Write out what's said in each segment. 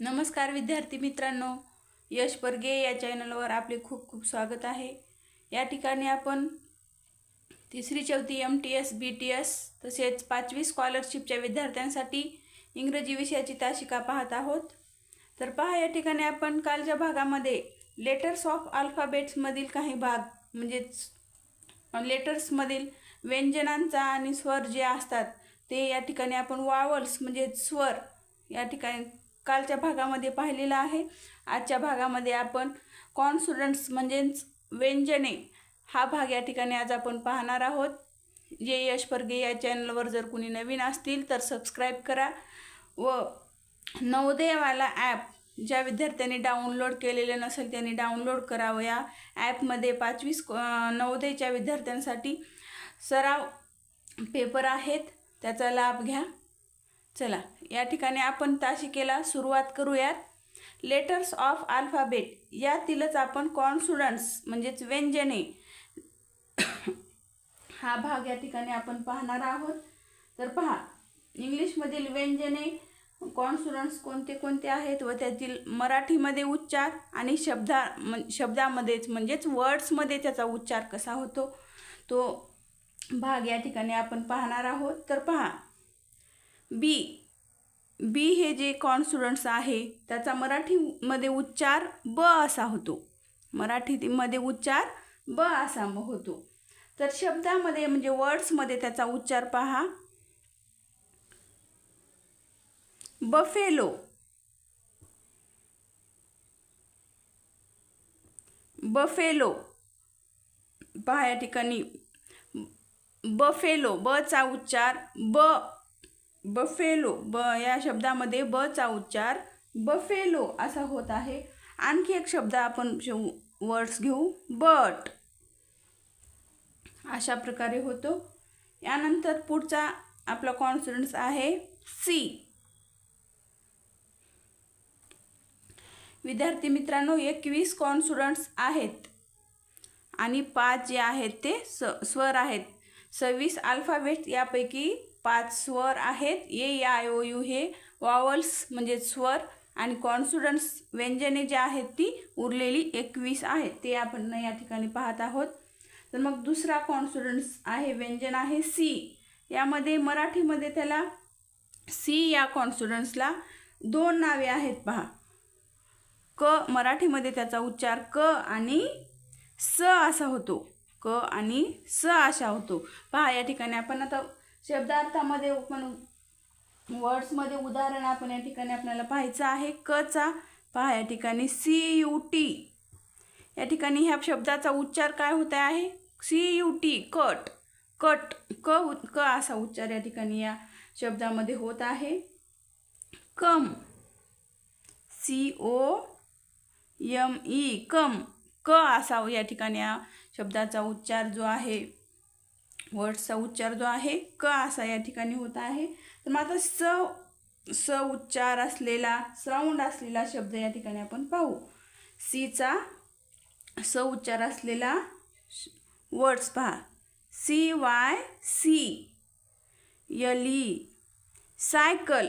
नमस्कार विद्यार्थी मित्रांनो यश परगे या चॅनलवर आपले खूप खूप स्वागत आहे. या ठिकाणी आपण तिसरी चौथी M T S B T S तसेच पाचवी स्कॉलरशिपच्या विद्यार्थ्यांसाठी इंग्रजी विषयाची तासिका पाहत आहोत. तर पहा या ठिकाणी आपण कालच्या भागामध्ये लेटर्स ऑफ अल्फाबेट्समधील काही भाग म्हणजेच लेटर्समधील व्यंजनांचा आणि स्वर जे असतात ते या ठिकाणी आपण वावल्स म्हणजे स्वर या ठिकाणी कालच्या भागामध्ये पाहिलेलं आहे. आजच्या भागामध्ये आपण कॉन्सुडंट्स म्हणजेच व्यंजने हा भाग या ठिकाणी आज आपण पाहणार आहोत. जे यश परगे या चॅनलवर जर कुणी नवीन असतील तर सबस्क्राईब करा व नवोदयवाला ॲप ज्या विद्यार्थ्यांनी डाउनलोड केलेले नसेल त्यांनी डाउनलोड करावं. या ॲपमध्ये पाचवी स्क नवोदयच्या विद्यार्थ्यांसाठी सराव पेपर आहेत. त्याचा लाभ घ्या. चला या ठिकाणी आपण ताशिकेला सुरुवात करूयात. लेटर्स ऑफ अल्फाबेट यातीलच आपण कॉन्सुडन्स म्हणजेच व्यंजने. हा भाग या ठिकाणी आपण पाहणार आहोत. तर पहा इंग्लिशमधील व्यंजने कॉन्सुडन्स कोणते कोणते आहेत व त्यातील मराठीमध्ये उच्चार आणि शब्दा म शब्दामध्येच म्हणजेच वर्ड्समध्ये त्याचा उच्चार कसा होतो तो भाग या ठिकाणी आपण पाहणार आहोत. तर पहा बी बी हे जे कॉन्सुडंट्स आहे त्याचा मराठीमध्ये उच्चार ब असा होतो. मराठीमध्ये उच्चार ब असा होतो. तर शब्दामध्ये म्हणजे वर्ड्समध्ये त्याचा उच्चार पहा. बफेलो. बफेलो. पहा या ठिकाणी. बफेलो बचा उच्चार ब बफेलो ब या शब्दामध्ये बचा उच्चार बफेलो असा होत आहे. आणखी एक शब्द आपण वर्ड्स घेऊ. बट. अशा प्रकारे होतो. यानंतर पुढचा आपला कॉन्फिडन्स आहे सी. विद्यार्थी मित्रांनो एकवीस कॉन्सुडंट्स आहेत. आणि पाच जे आहेत ते स स्वर आहेत. सव्वीस अल्फाबेट यापैकी पाच स्वर आहेत. ए आय ओ यू हे वॉवल्स म्हणजे स्वर आणि कॉन्सुडन्स व्यंजने जे आहेत ती उरलेली एकवीस आहेत. ते आपण या ठिकाणी पाहत आहोत. तर मग दुसरा कॉन्सुडन्स आहे व्यंजन आहे सी. यामध्ये मराठीमध्ये त्याला सी या कॉन्सुडन्सला दोन नावे आहेत पहा. क मराठीमध्ये त्याचा उच्चार क आणि स असा होतो. क आणि स असा होतो. पहा या ठिकाणी आपण आता शब्दार्थामध्ये पण वर्ड्समध्ये उदाहरण आपण या ठिकाणी आपल्याला पाहायचं आहे. क चा पहा या ठिकाणी. C U T. या ठिकाणी ह्या शब्दाचा उच्चार काय होत आहे? C U T cut. Cut क क असा उच्चार या ठिकाणी या शब्दामध्ये होत आहे. Come. C O M E come. क असा या ठिकाणी या शब्दाचा उच्चार जो आहे. वर्डचा उच्चार जो आहे क असा या ठिकाणी होत आहे. तर मग आता स स उच्चार असलेला साऊंड असलेला शब्द या ठिकाणी आपण पाहू. सीचा स उच्चार असलेला वर्ड्स पहा. C Y C L E cycle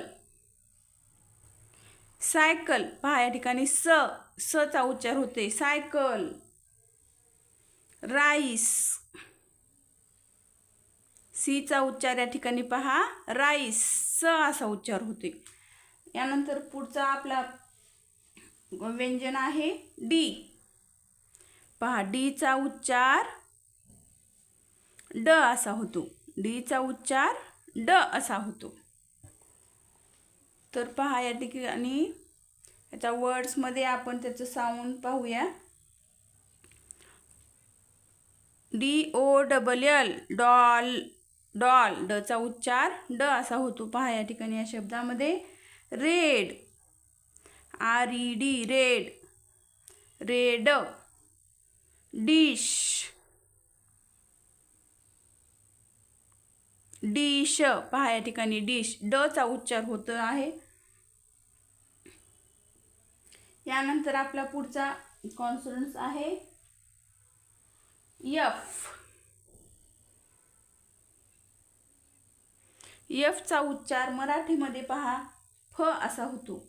cycle पहा या ठिकाणी स सचा उच्चार होते सायकल राईस सीचा उच्चार या ठिकाणी पहा. राईस स असा उच्चार होते यानंतर पुढचा आपला व्यंजन आहे डी पहा डीचा उच्चार ड असा होतो. डीचा उच्चार ड असा होतो. तर पहा या ठिकाणी याच्या वर्ड्समध्ये आपण त्याचं साऊंड पाहूया. D O double L doll doll डचा उच्चार ड असा होतो. पहा या ठिकाणी या शब्दामध्ये. Red. R E D red. Red. Dish. Dish. पहा या ठिकाणी डिश. डचा उच्चार होतो आहे. यानंतर आपला पुढचा कॉन्सरन्स आहे. यफ यफचा उच्चार मराठीमध्ये पहा फ असा होतो.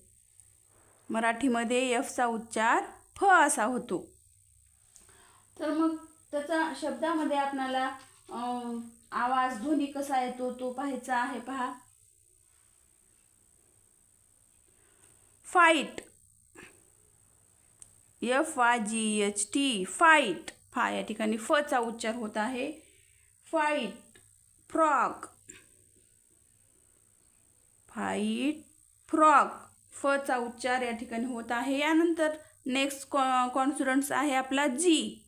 मराठीमध्ये एफचा उच्चार फ असा होतो. तर मग त्याचा शब्दामध्ये आपणाला आवाज ध्वनी कसा येतो तो पाहायचा आहे पहा. Fight F I G H T fight फा या ठिकाणी फचा उच्चार होत आहे. फाईट फ्रॉग व्हाईट फ्रॉग फचा उच्चार या ठिकाणी होत आहे. यानंतर नेक्स्ट कॉ कॉन्सुडन्स आहे आपला जी.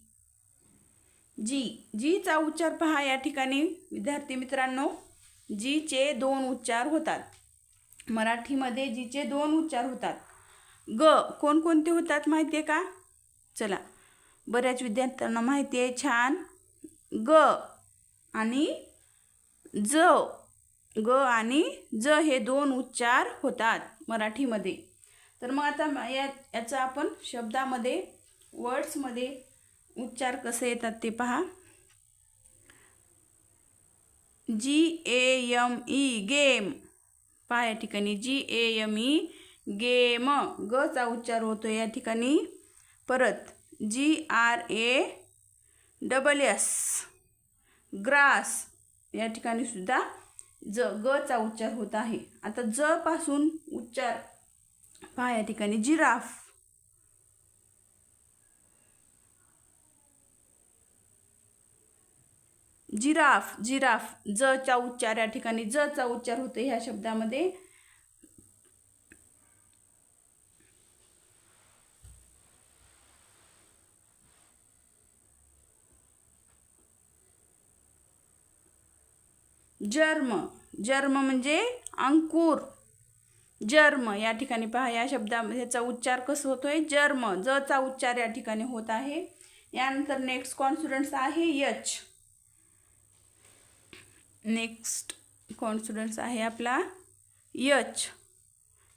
जी जीचा उच्चार पहा या ठिकाणी. विद्यार्थी मित्रांनो जीचे दोन उच्चार होतात. मराठीमध्ये जीचे दोन उच्चार होतात. ग कोणकोणते होतात माहिती आहे का? चला बऱ्याच विद्यार्थ्यांना माहिती आहे छान. ग आणि ज. ग आणि ज हे दोन उच्चार होतात मराठीमध्ये. तर मग आता म- या याचा आपण शब्दामध्ये वर्ड्समध्ये उच्चार कसे येतात ते पहा. G A M E game. पहा या ठिकाणी G A M E game. गचा उच्चार होतो या ठिकाणी. परत G R A double S. Grass. या ठिकाणी सुद्धा ज चा उच्चार होत आहे. आता ज पासून उच्चार पहा या ठिकाणी. जिराफ. Giraffe giraffe. ज चा उच्चार या ठिकाणी. ज चा उच्चार होतो ह्या शब्दामध्ये. जर्म. जर्म म्हणजे अंकुर. जर्म या ठिकाणी पहा या शब्दामध्ये ह्याचा उच्चार कसं होतोय? जर्म. जचा उच्चार या ठिकाणी होत आहे. यानंतर नेक्स्ट कॉन्सुडन्स आहे यच. नेक्स्ट कॉन्सुडन्स आहे आपला यच.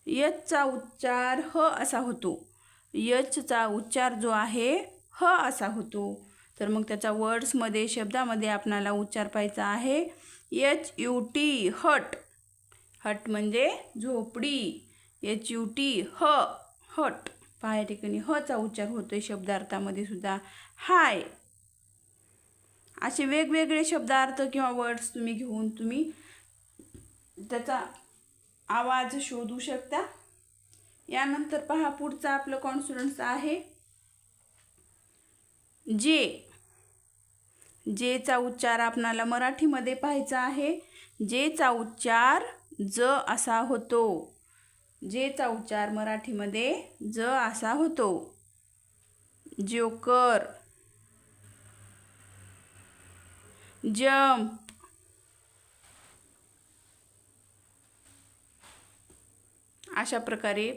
यचचा उच्चार ह असा होतो. यचचा उच्चार जो आहे ह असा होतो. तर मग त्याचा वर्ड्समध्ये शब्दामध्ये आपणाला उच्चार पाहायचा आहे. H U T hut. Hut म्हणजे झोपडी. एच यू टी ह हट. पहा या ठिकाणी हचा उच्चार होतोय शब्दार्थामध्ये सुद्धा. हाय. असे वेगवेगळे शब्दार्थ किंवा वर्ड्स तुम्ही घेऊन तुम्ही त्याचा आवाज शोधू शकता. यानंतर पहा पुढचा आपलं कॉन्सुडन्स आहे. जे जेचा उच्चार आपणाला मराठीमध्ये पाहायचा आहे जेचा उच्चार ज असा होतो. जेचा उच्चार मराठीमध्ये ज असा होतो. Joker jump. अशा प्रकारे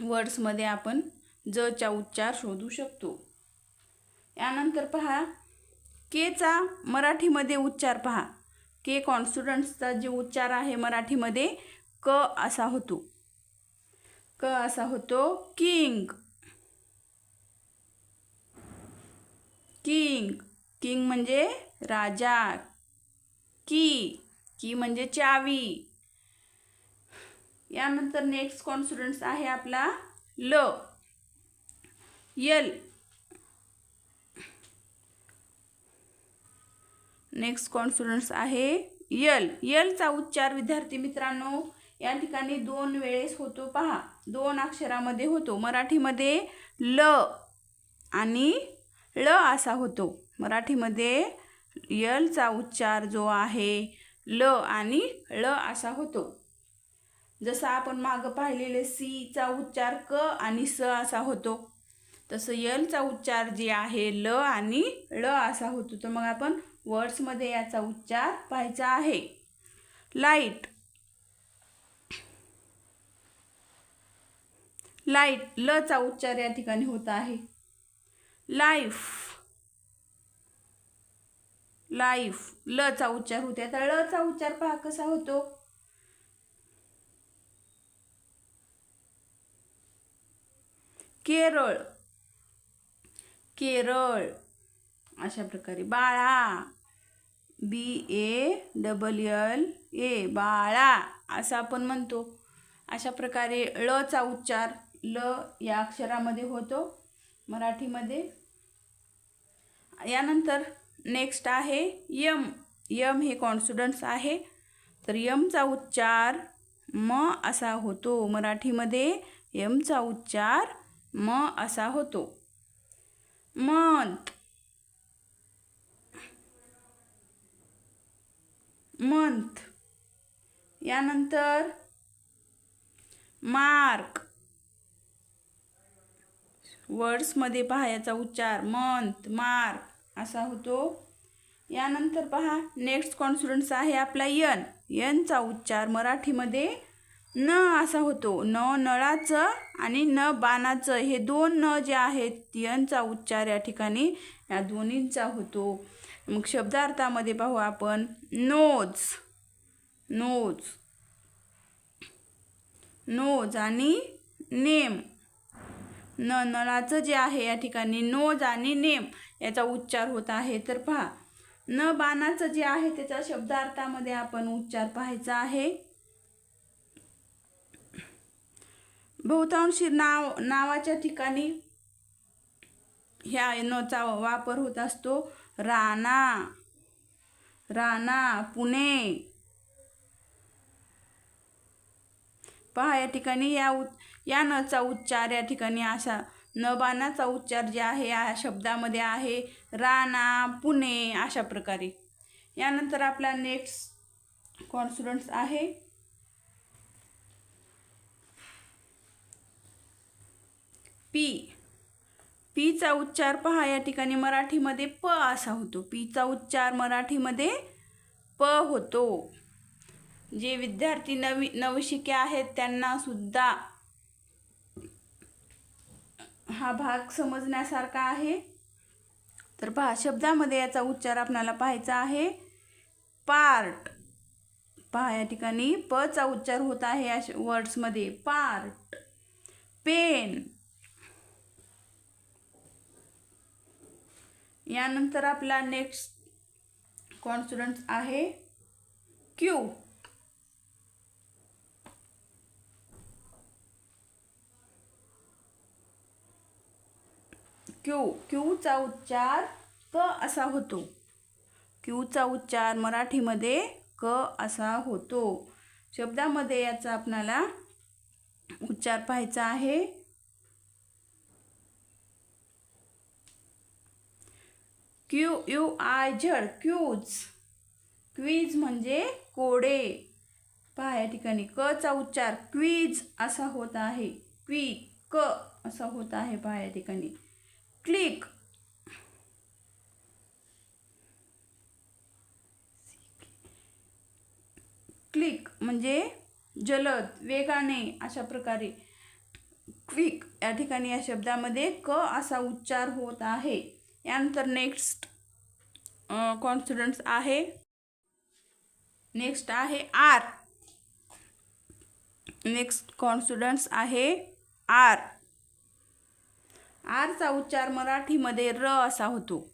वर्ड्समध्ये आपण जचा उच्चार शोधू शकतो. यानंतर पहा केचा मराठीमध्ये उच्चार पहा. के कॉन्स्टुडंट्सचा जे उच्चार आहे मराठीमध्ये क असा होतो. क असा होतो किंग. किंग. किंग म्हणजे राजा. की. की म्हणजे चावी. यानंतर नेक्स्ट कॉन्स्टुडंट्स आहे आपला ल. यल. नेक्स्ट कॉन्सुडन्स आहे यल यलचा उच्चार विद्यार्थी मित्रांनो या ठिकाणी दोन वेळेस होतो पहा. दोन अक्षरामध्ये होतो. मराठीमध्ये ल आणि ळ असा होतो. मराठीमध्ये यलचा उच्चार जो आहे ल आणि ळ असा होतो. जसं आपण मागं पाहिलेले सीचा उच्चार क आणि स असा होतो. तसं यलचा उच्चार जे आहे ल आणि ळ असा होतो. तर मग आपण वर्ड्समध्ये याचा उच्चार पाहायचा आहे. लाइट. लाइट ल चा उच्चार या ठिकाणी होत आहे. लाईफ. लाईफ ल चा उच्चार होते. आता चा उच्चार पहा कसा होतो. केरळ. केरळ. अशा प्रकारे. बाळा. बी ए डबल एल ए बाळा. असं आपण म्हणतो. अशा प्रकारे ळचा उच्चार ल या अक्षरामध्ये होतो मराठीमध्ये. यानंतर नेक्स्ट आहे यम. यम हे कॉन्फिडन्स आहे. तर यमचा उच्चार म असा होतो मराठीमध्ये. यमचा उच्चार म असा होतो. मंथ. मंथ. यानंतर मार्क. वर्ड्समध्ये पहा याचा उच्चार. मंथ मार्क असा होतो. यानंतर पहा नेक्स्ट कॉन्सुडंट्स आहे आपला यन. यनचा उच्चार मराठीमध्ये न असा होतो. न नळाचं आणि न बाणाचं. हे दोन न जे आहेत यनचा उच्चार या ठिकाणी या दोन्हींचा होतो. मग शब्दार्थामध्ये पाहू आपण नोज नोज नोज आणि नेम. न नळाचं जे आहे या ठिकाणी नोज आणि नेम याचा उच्चार होत आहे. तर पहा न बाणाचं जे आहे त्याचा शब्दार्थामध्ये आपण उच्चार पाहायचा आहे. बहुतांशी नाव नावाच्या ठिकाणी ह्या नचा वापर होत असतो. राणा राणा पुणे. पहा या ठिकाणी या उ या नचा उच्चार या ठिकाणी असा न उच्चार जे आहे या शब्दामध्ये आहे राणा पुणे अशा प्रकारे. यानंतर आपला नेक्स्ट कॉन्सुडंट्स आहे. पी. पीचा उच्चार पहा या ठिकाणी मराठीमध्ये प असा होतो. पीचा उच्चार मराठीमध्ये प होतो. जे विद्यार्थी नवी नवशिके आहेत त्यांना सुद्धा हा भाग समजण्यासारखा आहे. तर पहा शब्दामध्ये याचा उच्चार आपल्याला पाहायचा आहे. पार्ट. पहा या ठिकाणी पचा उच्चार होत आहे या वर्ड्समध्ये. पार्ट. पेन. यानंतर आपला नेक्स्ट कॉन्सुडन्स आहे क्यू क्यू क्यूचा उच्चार क असा होतो. क्यूचा उच्चार मराठीमध्ये क असा होतो. शब्दामध्ये याचा आपणाला उच्चार पाहायचा आहे. Q U I Z quiz. Quiz म्हणजे कोडे. पहा या ठिकाणी चा उच्चार क्वीज असा होत आहे. क्वी क असा होत आहे पहा या ठिकाणी. क्लिक. क्लिक म्हणजे जलद वेगाने अशा प्रकारे. क्विक या ठिकाणी या शब्दामध्ये क असा उच्चार होत आहे. यानंतर नेक्स्ट कॉन्फिडन्स आहे. नेक्स्ट आहे आर नेक्स्ट कॉन्फिडन्स आहे आर आरचा उच्चार मराठीमध्ये र असा होतो.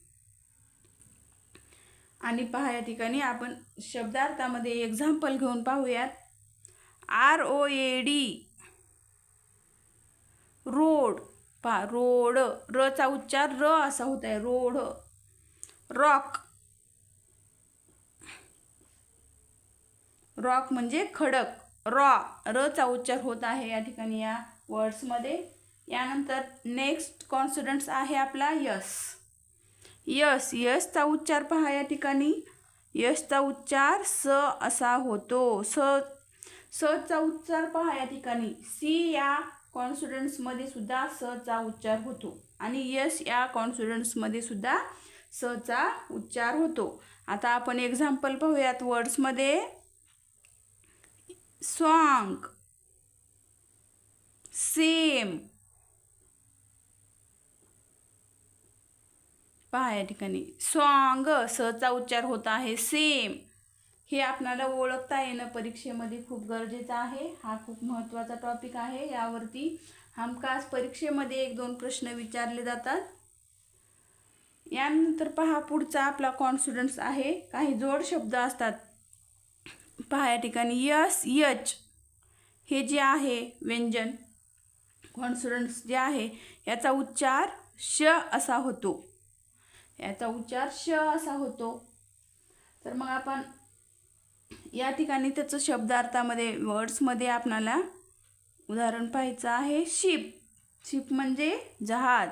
आणि पहा या ठिकाणी आपण शब्दार्थामध्ये एक्झाम्पल घेऊन पाहूयात. R O A D road पहा रोड रचा उच्चार र असा होत आहे रोड. रॉक. रॉक म्हणजे खडक. रॉ रचा उच्चार होत आहे या ठिकाणी या वर्ड्समध्ये. यानंतर नेक्स्ट कॉन्सिडन्स आहे आपला यस. यस यसचा उच्चार पहा या ठिकाणी. यसचा उच्चार स असा होतो. स सचा उच्चार पहा या ठिकाणी. सी या कॉन्फिडन्समध्ये सुद्धा सचा उच्चार होतो. आणि यस या कॉन्फिडन्समध्ये सुद्धा सचा उच्चार होतो. आता आपण एक्झाम्पल पाहूयात वर्ड्समध्ये सॉंग सेम. पहा या ठिकाणी. सॉंग सचा उच्चार होत आहे सेम. हे आपणाला ओळखता येणं परीक्षेमध्ये खूप गरजेचं आहे. हा खूप महत्त्वाचा टॉपिक आहे. यावरती हमखास परीक्षेमध्ये एक दोन प्रश्न विचारले जातात. यानंतर पहा पुढचा आपला कॉन्फिडन्स आहे. काही जोड शब्द असतात. पहा या ठिकाणी यस यच हे जे आहे व्यंजन कॉन्सोनंट्स जे आहे याचा उच्चार श असा होतो. याचा उच्चार श असा होतो. तर मग आपण या ठिकाणी त्याचं शब्दार्थामध्ये वर्ड्समध्ये आपणाला उदाहरण पाहायचं आहे. शिप. शिप म्हणजे जहाज.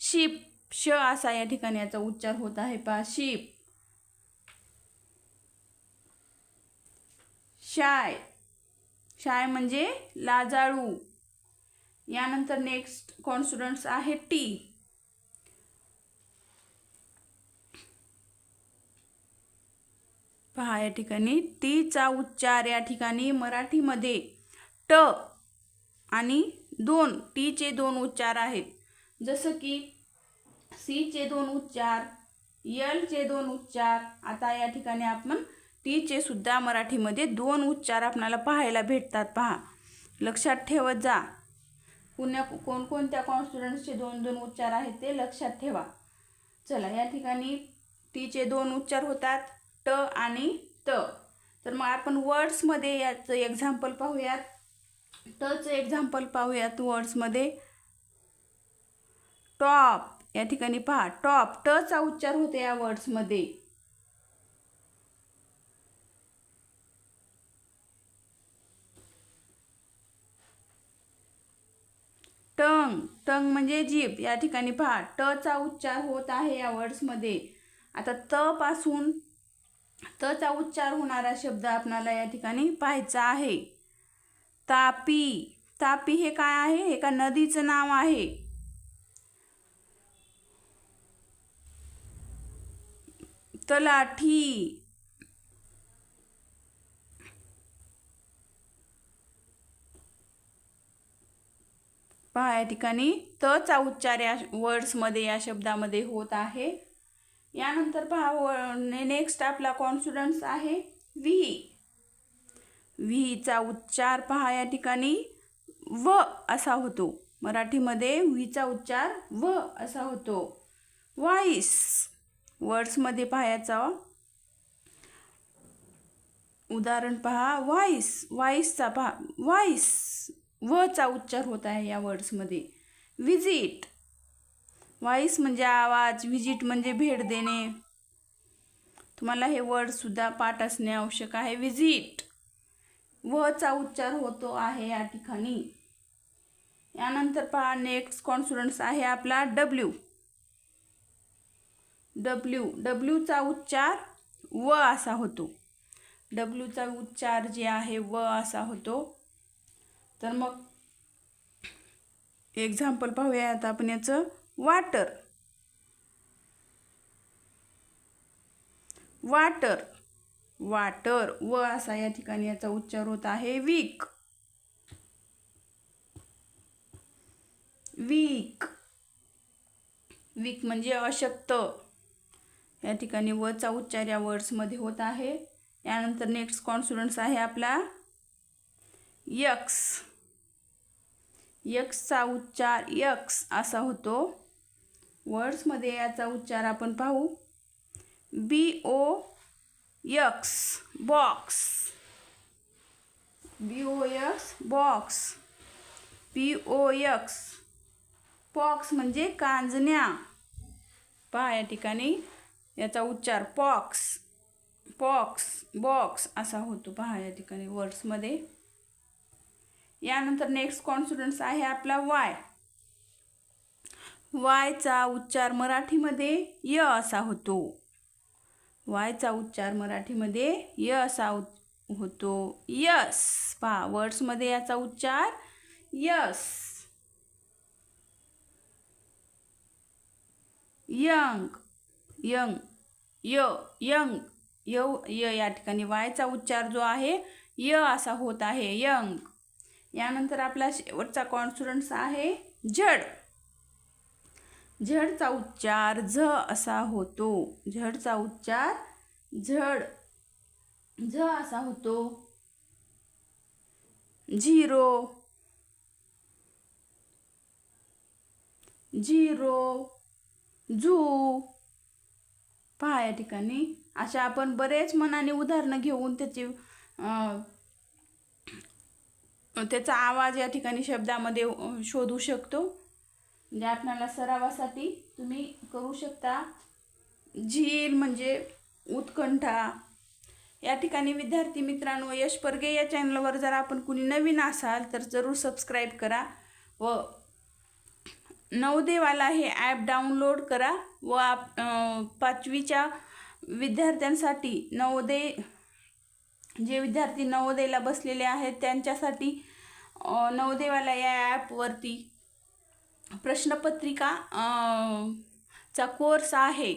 शिप श असा या ठिकाणी याचा उच्चार होत आहे पहा. शिप. शाय. शाय म्हणजे लाजाळू. यानंतर नेक्स्ट कॉन्स्टुडंट्स आहे टी. पहा या ठिकाणी टीचा उच्चार या ठिकाणी मराठीमध्ये ट आणि दोन टीचे दोन उच्चार आहेत. जसं की सीचे दोन उच्चार यलचे दोन उच्चार आता या ठिकाणी आपण टीचे सुद्धा मराठीमध्ये दोन उच्चार आपणाला पाहायला भेटतात पहा. लक्षात ठेवत जा. पुण्या कोणकोणत्या कॉन्स्टुडंट्सचे दोन दोन उच्चार आहेत ते लक्षात ठेवा. चला या ठिकाणी टीचे दोन उच्चार होतात. ट आणि त. तर मग आपण वर्ड्समध्ये याचं एक्झाम्पल पाहूयात. टचं एक्झाम्पल पाहूयात वर्ड्समध्ये टॉप या ठिकाणी पहा टॉप टचा उच्चार होते या वर्ड्समध्ये टंग टंग म्हणजे जीभ या ठिकाणी पहा टचा उच्चार होत आहे या वर्ड्समध्ये आता त पासून तचा उच्चार होणारा शब्द आपणाला या ठिकाणी पाहायचा आहे. तापी. तापी हे काय आहे? एका नदीचं नाव आहे? तलाठी. पहा या ठिकाणी तचा उच्चार या वर्ड्समध्ये या शब्दामध्ये होत आहे. यानंतर पहा नेक्स्ट आपला कॉन्फिडन्स आहे विही व्हीचा उच्चार पहा या ठिकाणी. व असा होतो. मराठीमध्ये व्हीचा उच्चार व असा होतो. वाईस वर्ड्समध्ये पाहायचा उदाहरण पहा. वाईस वाईसचा पहा. वाईस वचा उच्चार होत आहे या वर्ड्समध्ये विजिट व्हॉइस म्हणजे आवाज व्हिजिट म्हणजे भेट देणे. तुम्हाला हे वर्डसुद्धा पाठ असणे आवश्यक आहे. विजिट वचा उच्चार होतो आहे या ठिकाणी. यानंतर पहा नेक्स्ट कॉन्सुडन्स आहे आपला डब्ल्यू डब्ल्यू डब्ल्यूचा उच्चार व असा होतो. डब्ल्यूचा उच्चार जे आहे व असा होतो. तर मग एक्झाम्पल पाहूयात आपण याचं. वाटर. वाटर. वाटर व असा या ठिकाणी याचा उच्चार होत आहे वीक वीक वीक म्हणजे अशक्त. या ठिकाणी वचा उच्चार या वर्ड्समध्ये होत आहे. यानंतर नेक्स्ट कॉन्सुडन्स आहे आपला यक्स यक्सचा उच्चार यक्स असा होतो. वर्ड्समध्ये याचा उच्चार आपण पाहू. B O X box. B O X box. P O X pox म्हणजे कांजण्या. पहा या ठिकाणी याचा उच्चार पॉक्स. पॉक्स बॉक्स असा होतो. पहा या ठिकाणी वर्ड्समध्ये. यानंतर नेक्स्ट कॉन्फिडन्स आहे आपला वाय. वायचा उच्चार मराठीमध्ये य असा होतो. वायचा उच्चार मराठीमध्ये य असा होतो. यस. पहा वर्ड्समध्ये याचा उच्चार यस. यंग यंग य यंग य य या ठिकाणी वायचा उच्चार जो आहे य असा होत आहे यंग. यानंतर आपला शेवटचा कॉन्फिडन्स आहे झड झडचा उच्चार झ असा होतो. झडचा उच्चार झड. झ असा होतो. झिरो. झिरो. झू. पहा या ठिकाणी. अशा आपण बरेच मनाने उदाहरणं घेऊन त्याची त्याचा आवाज या ठिकाणी शब्दामध्ये शोधू शकतो. म्हणजे आपणाला सरावासाठी तुम्ही करू शकता. झील म्हणजे उत्कंठा. या ठिकाणी विद्यार्थी मित्रांनो यश परगे या चॅनलवर जर आपण कुणी नवीन असाल तर जरूर सबस्क्राईब करा व नवदेवाला हे ॲप डाउनलोड करा व आप पाचवीच्या विद्यार्थ्यांसाठी नवोदय जे विद्यार्थी नवोदयला बसलेले आहेत त्यांच्यासाठी नवदेवाला या ॲपवरती प्रश्नपत्रिका चा कोर्स आहे.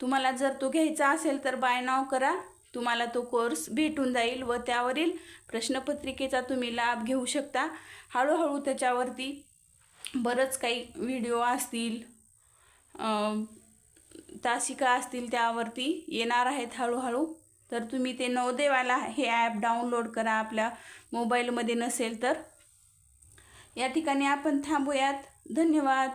तुम्हाला जर तो घ्यायचा असेल तर बाय नाव करा. तुम्हाला तो कोर्स भेटून जाईल व त्यावरील प्रश्नपत्रिकेचा तुम्ही लाभ घेऊ शकता. हळूहळू त्याच्यावरती बरंच काही व्हिडिओ असतील तासिका असतील त्यावरती येणार आहेत हळूहळू. तर तुम्ही ते नवदेवाला हे ॲप डाउनलोड करा. आपल्या मोबाईलमध्ये नसेल तर. या ठिकाणी आपण थांबूयात. धन्यवाद.